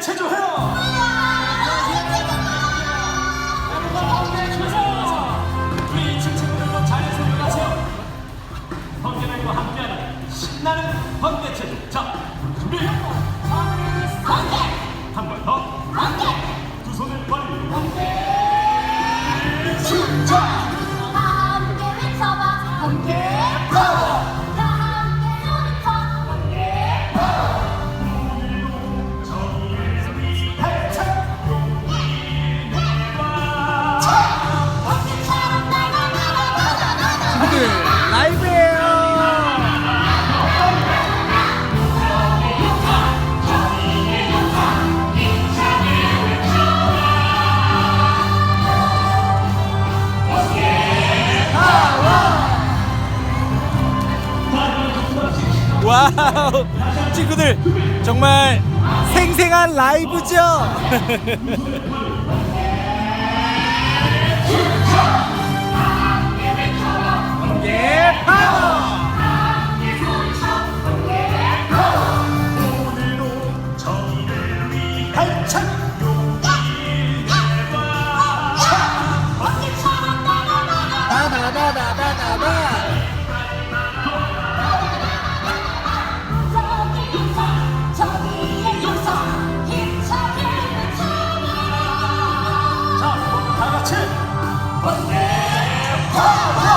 체조해요. 우리 2층 친구들도 자리에서 일어나세요. 번개들과 함께하는 신나는 번개 체조. 자, 준비. 와우 친구들 정말 생생한 라이브죠 Yeah. 칠. 번째 파